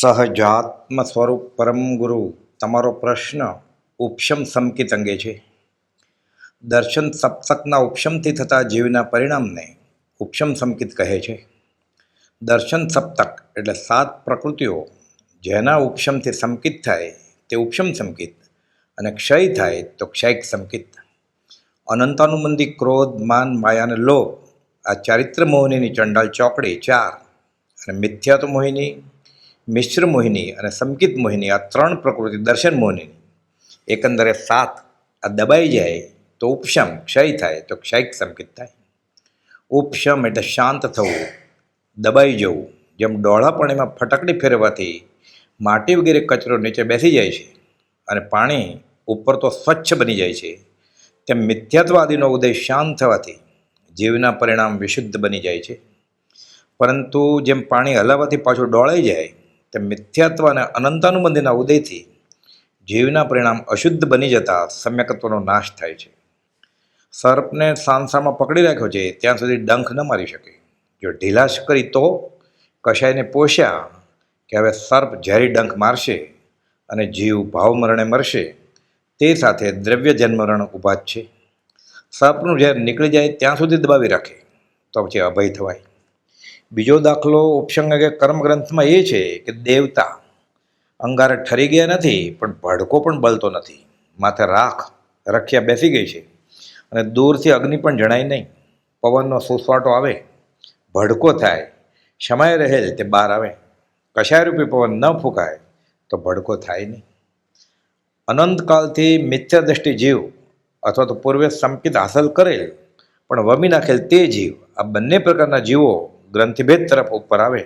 સહજાત્મ સ્વરૂપ પરમ ગુરુ, તમારો પ્રશ્ન ઉપશમ સંકિત અંગે છે. દર્શન સપ્તકના ઉપશમથી થતા જીવના પરિણામને ઉપશમ સંકિત કહે છે. દર્શન સપ્તક એટલે સાત પ્રકૃતિઓ, જેના ઉપશમથી સંકિત થાય તે ઉપશમ સંકિત અને ક્ષય થાય તો ક્ષયિક સંકિત. અનંતાનુબંધી ક્રોધ, માન, માયા અને લોભ, આ ચારિત્ર મોહિનીની ચંડાલ ચોકડી ચાર અને મિથ્યાત મોહિની મિશ્ર મોહિની અને સંકિત મોહિની, આ ત્રણ પ્રકૃતિ દર્શન મોહિની. એકંદરે સાત, આ દબાઈ જાય તો ઉપશમ, ક્ષય થાય તો ક્ષયિક સંકિત થાય. ઉપશમ એટલે શાંત થવું, દબાઈ જવું, જેમ ડોળા પાણીમાં ફટકડી ફેરવવાથી માટી વગેરે કચરો નીચે બેસી જાય છે અને પાણી ઉપર તો સ્વચ્છ બની જાય છે. તેમ મિથ્યાત્વાદીનો ઉદય શાંત થવાથી જીવના પરિણામ વિશુદ્ધ બની જાય છે. પરંતુ જેમ પાણી હલાવવાથી પાછું ડોળાઈ જાય તેમ મિથ્યાત્વ અને અનંતાનુબંધીના ઉદયથી જીવના પરિણામ અશુદ્ધ બની જતા સમ્યકત્વનો નાશ થાય છે. સર્પને સાંસામાં પકડી રાખ્યો છે, ત્યાં સુધી ડંખ ન મારી શકે. જો ઢીલાશ કરી તો કશાયને પોષ્યા કે હવે સર્પ ઝેરી ડંખ મારશે અને જીવ ભાવમરણે મરશે, તે સાથે દ્રવ્ય જન્મરણ જ છે. સર્પનું ઝેર નીકળી જાય ત્યાં સુધી દબાવી રાખે, તો પછી અભય થવાય. બીજો દાખલો ઉપસંગ કે કર્મગ્રંથમાં એ છે કે દેવતા અંગારે ઠરી ગયા નથી, પણ ભડકો પણ બળતો નથી. માથે રાખ રખિયા બેસી ગઈ છે અને દૂરથી અગ્નિ પણ જણાય નહીં. પવનનો સુસવાટો આવે, ભડકો થાય શમાય રહેલ તે બહાર આવે. કશાયરૂપી પવન ન ફૂંકાય તો ભડકો થાય નહીં. અનંતકાળથી મિથ્યા દ્રષ્ટિ જીવ અથવા તો પૂર્વે સંપિત હાંસલ કરેલ, પણ વમી નાખેલ તે જીવ, આ બંને પ્રકારના જીવો ગ્રંથિભેદ તરફ ઉપર આવે,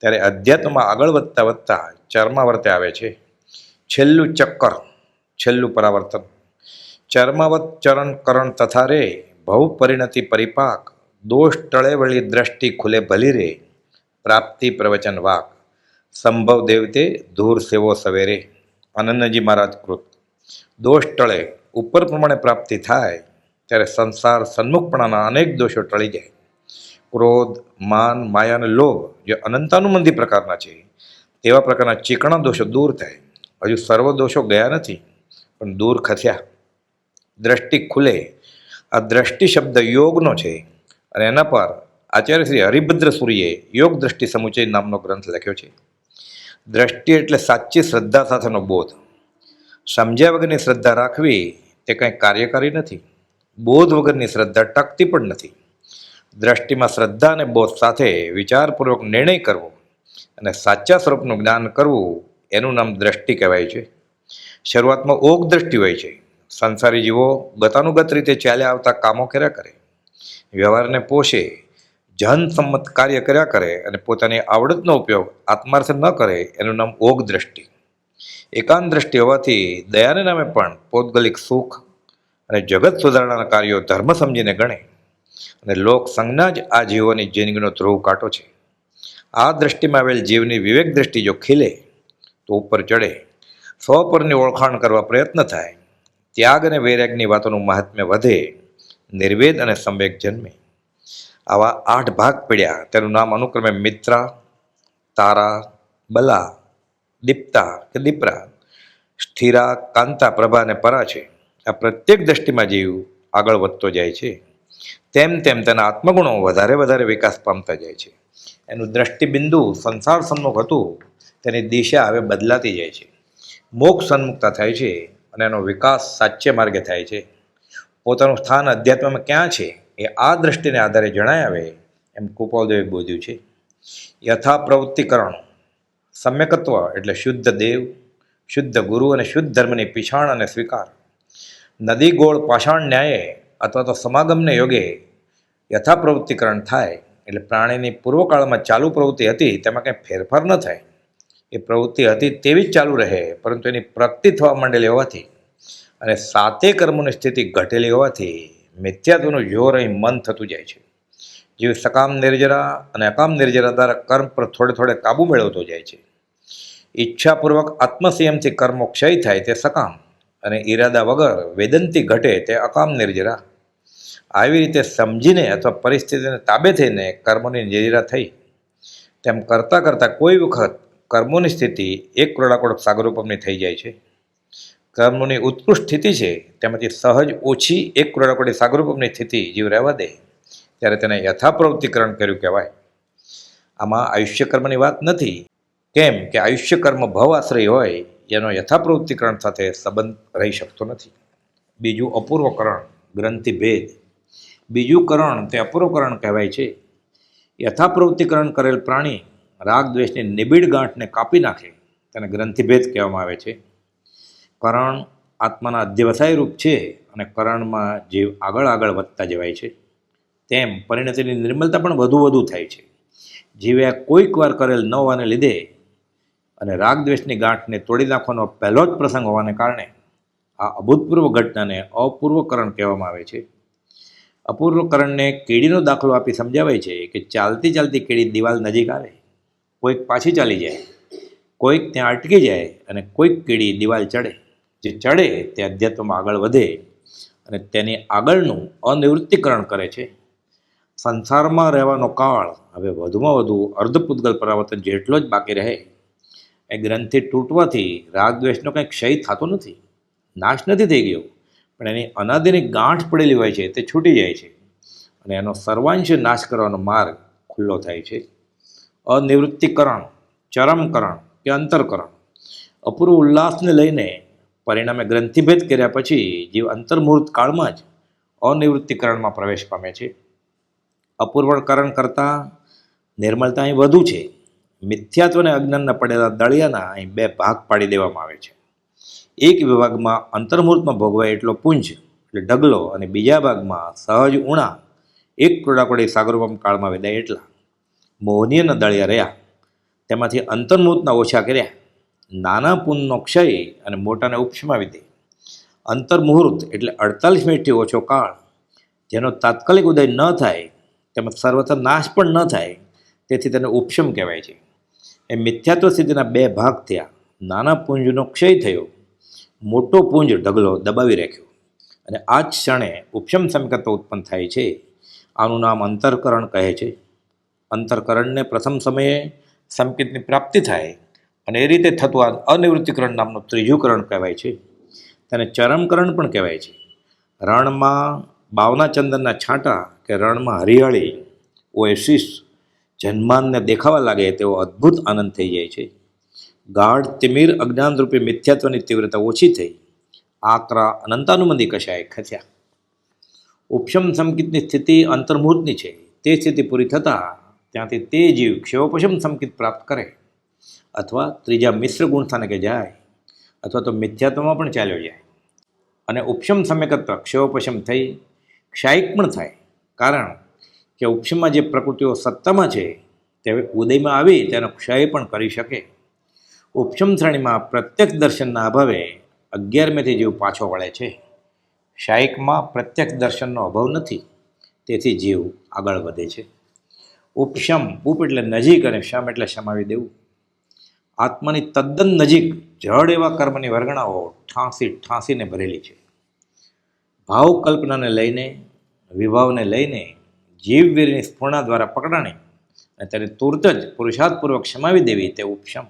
ત્યારે અધ્યાત્મમાં આગળ વધતા વધતા ચર્માવર્તે આવે છે. છેલ્લું ચક્કર, છેલ્લું પરાવર્તન. ચર્માવત, ચરણ, કરણ તથા રે, ભવ પરિણતિ પરિપાક, દોષ ટળે વળી દ્રષ્ટિ ખુલે ભલી રે, પ્રાપ્તિ પ્રવચન વાક. સંભવ દેવતે ધૂર સેવો સવેરે. અનન્યજી મહારાજ કૃત. દોષ ટળે, ઉપર પ્રમાણે પ્રાપ્તિ થાય, ત્યારે સંસાર સન્મુખપણાના અનેક દોષો ટળી જાય. ક્રોધ, માન, માયા અને લોભ જે અનંતાનુમંદી પ્રકારના છે તેવા પ્રકારના ચીકણા દોષો દૂર થાય. હજુ સર્વ દોષો ગયા નથી, પણ દૂર ખસ્યા. દ્રષ્ટિ ખુલે. આ દ્રષ્ટિ શબ્દ યોગનો છે અને એના પર આચાર્ય શ્રી હરિભદ્ર સૂર્યે યોગ દ્રષ્ટિ સમુચય નામનો ગ્રંથ લખ્યો છે. દ્રષ્ટિ એટલે સાચી શ્રદ્ધા સાથેનો બોધ. સમજ્યા વગરની શ્રદ્ધા રાખવી તે કંઈ કાર્યકારી નથી. બોધ વગરની શ્રદ્ધા ટકતી પણ નથી. દ્રષ્ટિમાં શ્રદ્ધા અને બોધ સાથે વિચારપૂર્વક નિર્ણય કરવો અને સાચા સ્વરૂપનું જ્ઞાન કરવું એનું નામ દ્રષ્ટિ કહેવાય છે. શરૂઆતમાં ઓગ દ્રષ્ટિ હોય છે. સંસારી જીવો ગતાનુગત રીતે ચાલ્યા આવતા કામો કર્યા કરે. વ્યવહારને પોષે, જનસંમત કાર્ય કર્યા કરે અને પોતાની આવડતનો ઉપયોગ આત્માર્થ ન કરે એનું નામ ઓગ દ્રષ્ટિ. એકાંત દ્રષ્ટિ હોવાથી દયાને નામે પણ પૌદ્ગલિક સુખ અને જગત સુધારણાના કાર્યો ધર્મ સમજીને ગણે. અને લોક સંજ્ઞા જ આ જીવોની જિંદગીનો ધ્રુવ કાંટો છે. આ દ્રષ્ટિમાં આવેલ જીવની વિવેક દ્રષ્ટિ જો ખીલે, તો ઉપર ચડે, સ્વપરની ઓળખાણ કરવા પ્રયત્ન થાય, ત્યાગ અને વૈરાગની વાતોનું મહાત્મ્ય વધે, નિર્વેદ અને સંવેગ જન્મે. આવા આઠ ભાગ પડ્યા, તેનું નામ અનુક્રમે મિત્રા, તારા, બલા, દીપ્તા કે દીપરા, સ્થિરા, કાંતા, પ્રભા અને પરા છે. આ પ્રત્યેક દ્રષ્ટિમાં જીવ આગળ વધતો જાય છે. તેમ તેમ તેના આત્મગુણો વધારે વધારે વિકાસ પામતા જાય છે. એનું દ્રષ્ટિબિંદુ સંસાર સન્મુખ હતું, તેની દિશા હવે બદલાતી જાય છે. મોક્ષ સન્મુખતા થાય છે અને એનો વિકાસ સાચે માર્ગે થાય છે. પોતાનું સ્થાન અધ્યાત્મમાં ક્યાં છે એ આ દ્રષ્ટિને આધારે જણાય આવે એમ કૃપાલદેવે બોધ્યું છે. યથા પ્રવૃત્તિકરણ સમ્યકત્વ એટલે શુદ્ધ દેવ, શુદ્ધ ગુરુ અને શુદ્ધ ધર્મની પીછાણ અને સ્વીકાર. નદી ગોળ પાષાણ ન્યાયે અથવા તો સમાગમને યોગે યથા પ્રવૃત્તિકરણ થાય, એટલે પ્રાણીની પૂર્વકાળમાં ચાલુ પ્રવૃત્તિ હતી, તેમાં કંઈ ફેરફાર ન થાય. એ પ્રવૃત્તિ હતી તેવી જ ચાલુ રહે, પરંતુ એની પ્રગતિ થવા માંડેલી હોવાથી અને સાતે કર્મોની સ્થિતિ ઘટેલી હોવાથી મિથ્યાત્વનું જોર અહીં મન થતું જાય છે. જેવી સકામ નિર્જરા અને અકામ નિર્જરા દ્વારા કર્મ પર થોડે થોડે કાબુ મેળવતો જાય છે. ઈચ્છાપૂર્વક આત્મસંયમથી કર્મો ક્ષય થાય તે સકામ. અને ઈરાદા વગર વેદનથી ઘટે તે અકામ નિર્જરા. આવી રીતે સમજીને અથવા પરિસ્થિતિને તાબે થઈને કર્મોની નિર્જરા થઈ. તેમ કરતાં કરતાં કોઈ વખત કર્મોની સ્થિતિ એક ક્રોડાકોડ સાગરોપમની થઈ જાય છે. કર્મોની ઉત્કૃષ્ટ સ્થિતિ છે તેમાંથી સહજ ઓછી એક ક્રોડાકોડી સાગરોપમની સ્થિતિ જીવ રહેવા દે, ત્યારે તેને યથાપ્રવૃત્તિકરણ કર્યું કહેવાય. આમાં આયુષ્ય કર્મની વાત નથી. કેમ કે આયુષ્ય કર્મ ભવ આશ્રય હોય એનો યથાપ્રવૃત્તિકરણ સાથે સંબંધ રહી શકતો નથી. બીજું અપૂર્વકરણ ગ્રંથિભેદ બીજું કરણ તે અપૂર્વકરણ કહેવાય છે. યથાપ્રવૃત્તિકરણ કરેલ પ્રાણી રાગ દ્વેષની નિબિડ ગાંઠને કાપી નાખે, તેને ગ્રંથિભેદ કહેવામાં આવે છે. કરણ આત્માના અધ્યવસાય રૂપ છે અને કરણમાં જીવ આગળ આગળ વધતા જવાય છે. તેમ પરિણતિની નિર્મલતા પણ વધુ વધુ થાય છે. જીવે કોઈક વાર કરેલ ન હોવાને લીધે અને રાગ દ્વેષની ગાંઠને તોડી નાખવાનો પહેલો જ પ્રસંગ હોવાને કારણે આ અભૂતપૂર્વ ઘટનાને અપૂર્વકરણ કહેવામાં આવે છે. અપૂર્વકરણને કેડીનો દાખલો આપી સમજાવાય છે કે ચાલતી ચાલતી કેડી દિવાલ નજીક આવે. કોઈક પાછી ચાલી જાય, કોઈક ત્યાં અટકી જાય અને કોઈક કેડી દિવાલ ચડે. જે ચડે તે અધ્યાત્મમાં આગળ વધે અને તેની આગળનું અનિવૃત્તિકરણ કરે છે. સંસારમાં રહેવાનો કાળ હવે વધુમાં વધુ અર્ધપૂતગલ પરાવર્તન જેટલો જ બાકી રહે એ ગ્રંથિ તૂટવાથી રાગદ્વેષનો કંઈ ક્ષય થતો નથી. નાશ નથી થઈ ગયો. પણ એની અનાદિની ગાંઠ પડેલી હોય છે, તે છૂટી જાય છે. અને એનો સર્વાંશ નાશ કરવાનો માર્ગ ખુલ્લો થાય છે. અનિવૃત્તિકરણ, ચરમકરણ કે અંતરકરણ. અપૂર્વ ઉલ્લાસને લઈને પરિણામે ગ્રંથિભેદ કર્યા પછી જીવ અંતર્મુહૂર્ત કાળમાં જ અનિવૃત્તિકરણમાં પ્રવેશ પામે છે. અપૂર્વકરણ કરતાં નિર્મળતા અહીં વધુ છે. મિથ્યાત્વને અજ્ઞાનના પડેલા દળિયાના અહીં બે ભાગ પાડી દેવામાં આવે છે. એક વિભાગમાં અંતર્મૂર્તમાં ભોગવાય એટલો પુંજ, એટલે ઢગલો, અને બીજા ભાગમાં સહજ ઉણા, એક કોડાકોડી સાગરોપમ કાળમાં વેદાય એટલા. મોહનીયના દળિયા રહ્યા. તેમાંથી અંતર્મૂર્તના ઓછા કર્યા. નાના પુનનો ક્ષય અને મોટાને ઉપશમાવી દે. અંતર્મુહૂર્ત એટલે અડતાલીસ મિનિટથી ઓછો કાળ. જેનો તાત્કાલિક ઉદય ન થાય તેમજ સર્વથા નાશ પણ ન થાય, તેથી તેને ઉપશમ કહેવાય છે. એ મિથ્યાત્વ સિદ્ધિના બે ભાગ થયા. નાના પુંજનો ક્ષય થયો. મોટો પુંજ ઢગલો દબાવી રાખ્યો. અને આ જ ક્ષણે ઉપશમ સમીકત્વ ઉત્પન્ન થાય છે. આનું નામ અંતરકરણ કહે છે. અંતરકરણને પ્રથમ સમયે સંકેતની પ્રાપ્તિ થાય અને એ રીતે થતું આ અનિવૃત્તિકરણ નામનું ત્રીજું કરણ કહેવાય છે. તેને ચરમકરણ પણ કહેવાય છે. રણમાં બાવના ચંદનના છાંટા કે રણમાં હરિયાળી, ઓએસિસ જન્માનને દેખાવા લાગે તેવો અદ્ભુત આનંદ થઈ જાય છે. ગાઢ તિમિર અજ્ઞાનરૂપી મિથ્યાત્વની તીવ્રતા ઓછી થઈ. આકરા અનંતાનુમંદી કશાય ખસ્યા. ઉપશમ સંકિતની સ્થિતિ અંતર્મૂર્તની છે. તે સ્થિતિ પૂરી થતાં ત્યાંથી તે જીવ ક્ષયોપશમ સંકિત પ્રાપ્ત કરે. અથવા ત્રીજા મિશ્ર ગુણ સ્થાનકે જાય. અથવા તો મિથ્યાત્વમાં પણ ચાલ્યો જાય. અને ઉપશમ સમ્યકત્વ ક્ષયોપશમ થઈ ક્ષાયિક પણ થાય. કારણ કે ઉપશમમાં જે પ્રકૃતિઓ સત્તામાં છે, તે ઉદયમાં આવી, તેનો ક્ષય પણ કરી શકે. ઉપશમ શ્રેણીમાં પ્રત્યક્ષ દર્શનના અભાવે અગિયારમેથી જીવ પાછો વળે છે. શાયિકમાં પ્રત્યક્ષ દર્શનનો અભાવ નથી, તેથી જીવ આગળ વધે છે. ઉપશમ ઉપ એટલે નજીક અને શમ એટલે શમાવી દેવું. આત્માની તદ્દન નજીક જડ એવા કર્મની વર્ગણાઓ ઠાંસી ઠાંસીને ભરેલી છે. ભાવ કલ્પનાને લઈને, વિભાવને લઈને જીવવીરની સ્ફૂર્ણા દ્વારા પકડાણી અને તેને તુરત જ પુરુષાર્થપૂર્વક ક્ષમાવી દેવી તે ઉપશમ.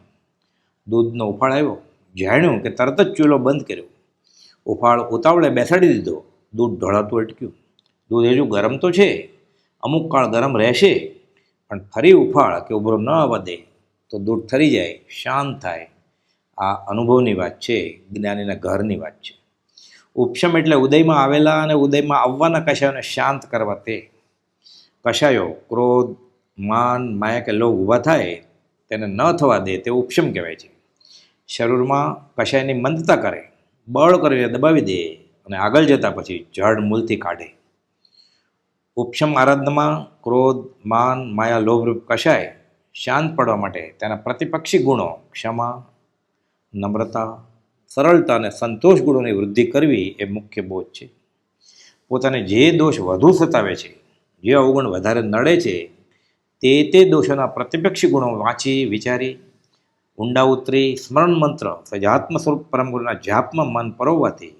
દૂધનો ઉફાળ આવ્યો. જાણ્યું કે તરત જ ચૂલો બંધ કર્યો. ઉફાળ ઉતાવળે બેસાડી દીધો. દૂધ ઢોળાતું અટક્યું. દૂધ હજુ ગરમ તો છે. અમુક કાળ ગરમ રહેશે. પણ ફરી ઉફાળ કે ઉભરો ન દે તો દૂધ ઠરી જાય, શાંત થાય. આ અનુભવની વાત છે, જ્ઞાનીના ઘરની વાત છે. ઉપશમ એટલે ઉદયમાં આવેલા અને ઉદયમાં આવવાના કશાયોને શાંત કરવા તે. કશાયો? ક્રોધ, માન, માયા કે લોભ ઊભા થાય તેને ન થવા દે તે ઉપશમ કહેવાય છે. શરીરમાં કશાયની મંદતા કરે, બળ કરીને દબાવી દે અને આગળ જતા પછી જળ મૂલથી કાઢે. ઉપશમ આરાધનામાં ક્રોધ, માન, માયા, લોભરૂપ કશાય શાંત પડવા માટે તેના પ્રતિપક્ષી ગુણો ક્ષમા, નમ્રતા, સરળતા અને સંતોષ ગુણોની વૃદ્ધિ કરવી એ મુખ્ય બોધ છે. પોતાને જે દોષ વધુ સતાવે છે જે અવગુણ વધારે નડે છે, તે તે દોષોના પ્રતિપક્ષી ગુણો વાંચી, વિચારી, ઊંડા ઉતરી, સ્મરણ મંત્ર સજાત્મ સ્વરૂપ પરમગુરુના જાપમાં મન પરોવવાથી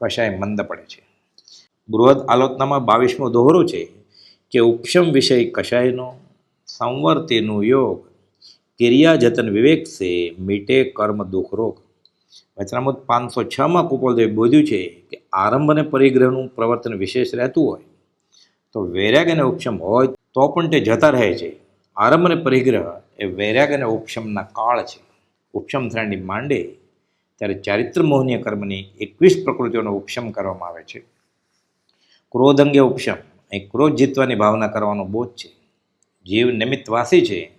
કશાય મંદ પડે છે. બૃહદ આલોચનામાં બાવીસમો દોહરો છે કે ઉપશમ વિષય કશાયનો, સંવર્તિનું યોગ, ક્રિયા જતન વિવેક સે મીટે કર્મ દુઃખ રોગ. વચનામૃત પાંચસો છમાં કુપોલદેવ બોધ્યું છે કે આરંભ અને પરિગ્રહનું પ્રવર્તન વિશેષ રહેતું હોય તો વૈરાગ અને ઉપશમ હોય તો પણ તે જતા રહે છે. આરંભ અને પરિગ્રહ એ વૈરાગ અને ઉપશમના કાળ છે. ઉપશમ થયાની માંડે ત્યારે ચારિત્ર મોહનીય કર્મની એકવીસ પ્રકૃતિઓનો ઉપશમ કરવામાં આવે છે. ક્રોધ અંગે ઉપશમ, અહીં ક્રોધ જીતવાની ભાવના કરવાનો બોધ છે. જીવ નિમિત્તવાસી છે.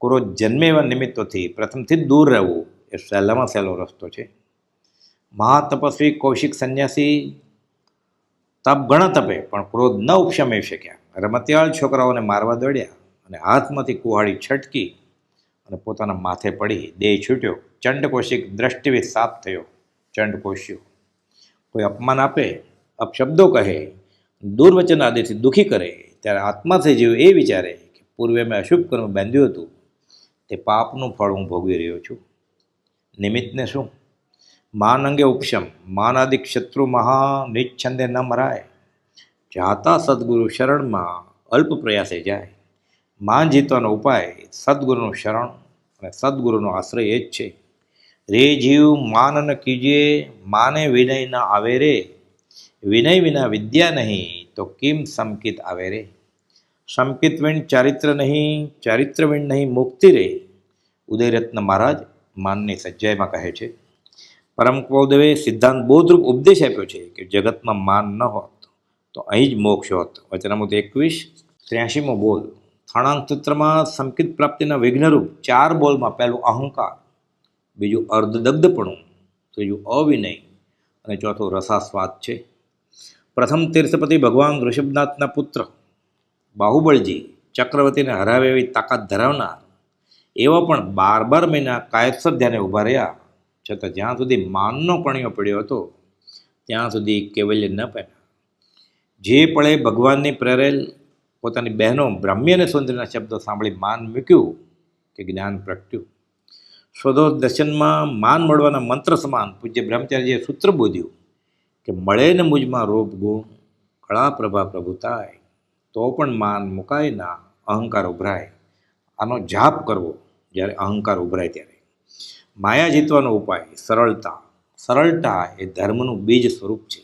ક્રોધ જન્મે એવા નિમિત્તોથી પ્રથમથી જ દૂર રહેવું એ સહેલામાં સહેલો રસ્તો છે. મહાતપસ્વી, કૌશિક સંન્યાસી તપ ઘણા તપે પણ ક્રોધ ન ઉપશમી શક્યા. રમતિયાળ છોકરાઓને મારવા દોડ્યા અને હાથમાંથી કુહાડી છટકી અને પોતાના માથે પડી દેહ છૂટ્યો. ચંડકોશિક દ્રષ્ટિવી સાપ થયો. ચંડકોશ્યો, કોઈ અપમાન આપે, અપશબ્દો કહે, દુર્વચન આદિથી દુઃખી કરે, ત્યારે આત્માથી જીવ એ વિચારે કે પૂર્વે મેં અશુભ કર્મ બાંધ્યું હતું. તે પાપનું ફળ હું ભોગવી રહ્યો છું. નિમિત્તને શું? માન અંગે ઉપશમ માનાદિક શત્રુ મહા નિચ્છંદે ન મરાય. જાતા સદગુરુ શરણમાં અલ્પ પ્રયાસે જાય. માન જીતવાનો ઉપાય સદગુરુનું શરણ અને સદગુરુનો આશ્રય એ જ છે. રે જીવ માન ન કીજે, માને વિનય ન આવે રે. વિનય વિના વિદ્યા નહીં તો કિમ સંકિત આવે રે? સંકિત વિણ ચારિત્ર નહીં, ચારિત્ર વિણ નહીં મુક્તિ રે. ઉદયરત્ન મહારાજ માનની સજ્જાઈમાં કહે છે પરમ કૌદેવે સિદ્ધાંત બોધરૂપ ઉપદેશ આપ્યો છે કે જગતમાં માન ન હોત, તો અહીં જ મોક્ષ હોત. વચનામૃત એકવીસ, ત્ર્યાસીમો બોલ. થાણાંક સૂત્રમાં સંકિત પ્રાપ્તિના વિઘ્નરૂપ ચાર બોલમાં પહેલું અહંકાર, બીજું અર્ધદગ્ધપણું, ત્રીજું અવિનય અને ચોથો રસાસ્વાદ છે. પ્રથમ તીર્થપતિ ભગવાન ઋષભનાથના પુત્ર બાહુબળજી ચક્રવર્તીને હરાવે એવી તાકાત ધરાવનાર એવા પણ બાર બાર મહિના કાયદસર ધ્યાને ઊભા રહ્યા. છતાં જ્યાં સુધી માનનો કણિયો પડ્યો હતો, ત્યાં સુધી કેવલ્ય ન પહેર્યા. જે પળે ભગવાનની પ્રેરેલ પોતાની બહેનો બ્રાહ્મ્ય અને સુંદરીના શબ્દો સાંભળી માન મૂક્યું કે જ્ઞાન પ્રગટ્યું. સ્વદો દર્શનમાં માન મળવાના મંત્ર સમાન પૂજ્ય બ્રહ્મચાર્યજીએ સૂત્ર બોધ્યું કે મળે ને મુજમાં રૂપ, ગુણ, કળા પ્રભા પ્રભુતાય, તો પણ માન મુકાય ના, અહંકાર ઉભરાય. આનો જાપ કરવો જ્યારે અહંકાર ઉભરાય ત્યારે. માયા જીતવાનો ઉપાય સરળતા. સરળતા એ ધર્મનું બીજ સ્વરૂપ છે.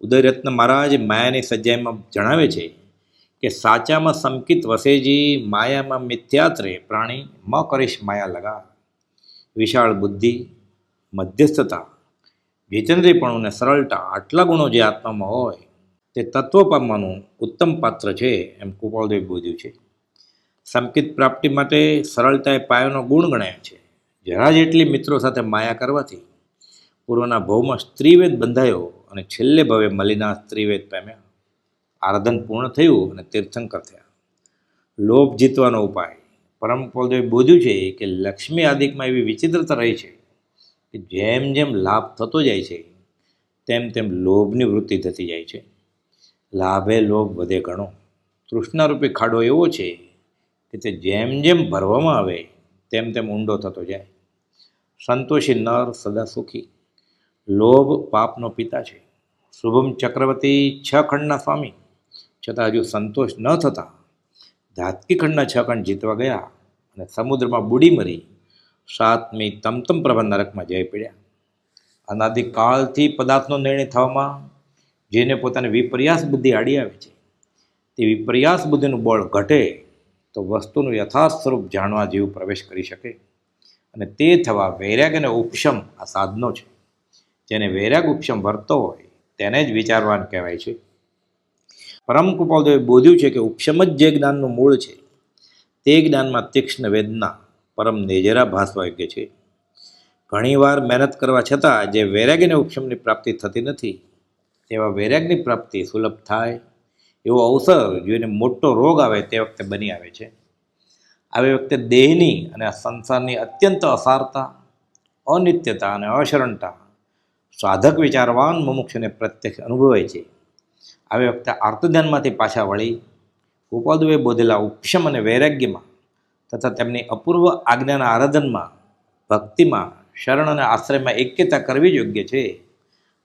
ઉદયરત્ન મહારાજ માયાની સજ્જાઈમાં જણાવે છે કે, સાચામાં સંકિત વસેજી માયામાં મિથ્યાત્રે પ્રાણી મ કરીશ માયા લગા વિશાળ બુદ્ધિ, મધ્યસ્થતા જીતેન્દ્રીપણું અને સરળતા આટલા ગુણો જે આત્મામાં હોય, તે તત્વ પામવાનું ઉત્તમ પાત્ર છે એમ કૃપાલદેવ બોધ્યું છે. સંકિત પ્રાપ્તિ માટે સરળતા એ પાયાનો ગુણ ગણાય છે. જરા જેટલી મિત્રો સાથે માયા કરવાથી પૂર્વના ભવમાં સ્ત્રીવેદ બંધાયો અને છેલ્લે ભવે મલિના સ્ત્રીવેદ પામ્યા આરાધન પૂર્ણ થયું અને તીર્થંકર થયા. લોભ જીતવાનો ઉપાય. પરમ પૌલદેવે બોધ્યું છે કે લક્ષ્મી આદિકમાં એવી વિચિત્રતા રહી છે કે જેમ જેમ લાભ થતો જાય છે, તેમ તેમ લોભની વૃત્તિ થતી જાય છે. લાભે લોભ વધે ઘણો. તૃષ્ણારૂપી ખાડો એવો છે કે તે જેમ જેમ ભરવામાં આવે, તેમ તેમ ઊંડો થતો જાય. સંતોષી નર સદા સુખી. લોભ પાપનો પિતા છે. શુભમ ચક્રવર્તી છ ખંડના સ્વામી. છતાં હજુ સંતોષ ન થતા. ધાતકી ખંડના છ ખંડ જીતવા ગયા અને સમુદ્રમાં બુડી મરી. સાતમી તમતમ પ્રભા નરકમાં જઈ પડ્યા. અનાદિકાળથી પદાર્થનો નિર્ણય થવામાં જેને પોતાની વિપર્યાસ બુદ્ધિ આડી આવે છે. તે વિપર્યાસ બુદ્ધિનું બળ ઘટે તો વસ્તુનું યથાર્થ સ્વરૂપ જાણવા જેવું પ્રવેશ કરી શકે. અને તે થવા વૈરાગ અને ઉપશમ આ સાધનો છે. જેને વૈરાગ ઉપશમ વર્તો હોય તેને જ વિચારવાન કહેવાય છે. પરમ કૃપાલદેવે બોધ્યું છે કે ઉપશમ જ જે જ્ઞાનનું મૂળ છે, તે જ્ઞાનમાં તીક્ષ્ણ વેદના, પરમ નેજરા ભાસવા યોગ્ય છે ઘણીવાર મહેનત કરવા છતાં જે વૈરાગ અને ઉપશમની પ્રાપ્તિ થતી નથી, તેવા વૈરાગની પ્રાપ્તિ સુલભ થાય એવો અવસર જોઈને મોટો રોગ આવે તે વખતે બની આવે છે. આવી વખતે દેહની અને સંસારની અત્યંત અસારતા, અનિત્યતા અને અશરણતા સાધક વિચારવાન મુમુક્ષને પ્રત્યક્ષ અનુભવાય છે. આવી વખતે આર્તધ્યાનમાંથી પાછા વળી ઉપાદુએ બોધેલા ઉપશમ અને વૈરાગ્યમાં તથા તેમની અપૂર્વ આજ્ઞાના આરાધનમાં, ભક્તિમાં, શરણ અને આશ્રયમાં એક્યતા કરવી યોગ્ય છે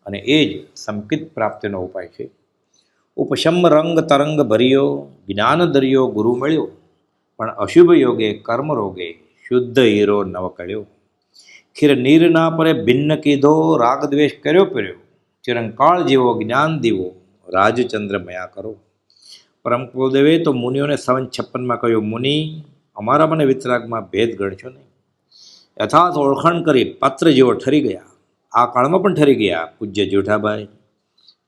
અને એ જ સંકિત પ્રાપ્તિનો ઉપાય છે. ઉપશમ રંગ તરંગ ભર્યો, જ્ઞાન દરિયો ગુરુ મળ્યો. પણ અશુભ યોગે, કર્મ રોગે, શુદ્ધ હીરો નવ કળ્યો ખીર નીરના પરે ભિન્ન કીધો, રાગ દ્વેષ કર્યો પર્યો. ચિરંકાળ જેવો જ્ઞાન દીવો, રાજચંદ્ર મયા કરો. પરમ કુલદેવે તો મુનિઓને સવન છપ્પનમાં કહ્યું, મુનિ, અમારા મને વિતરાગમાં ભેદ ગણશો નહીં. યથાર્થ ઓળખાણ કરી પાત્ર જેવો ઠરી ગયા. આ કાળમાં પણ ઠરી ગયા. પૂજ્ય જેઠાભાઈ,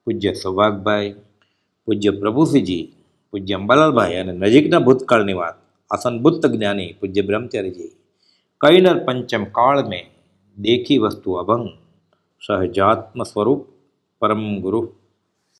પૂજ્ય સૌભાગભાઈ, પૂજ્ય પ્રભુસિંહજી, પૂજ્ય અંબાલાલભાઈ અને નજીકના ભૂતકાળની વાત. આસનબુદ્ધ જ્ઞાની પૂજ્ય બ્રહ્મચારીજી કૈનર પંચમ કાળ મેં દેખી વસ્તુ અભંગ સહજાત્મ સ્વરૂપ પરમ ગુરુ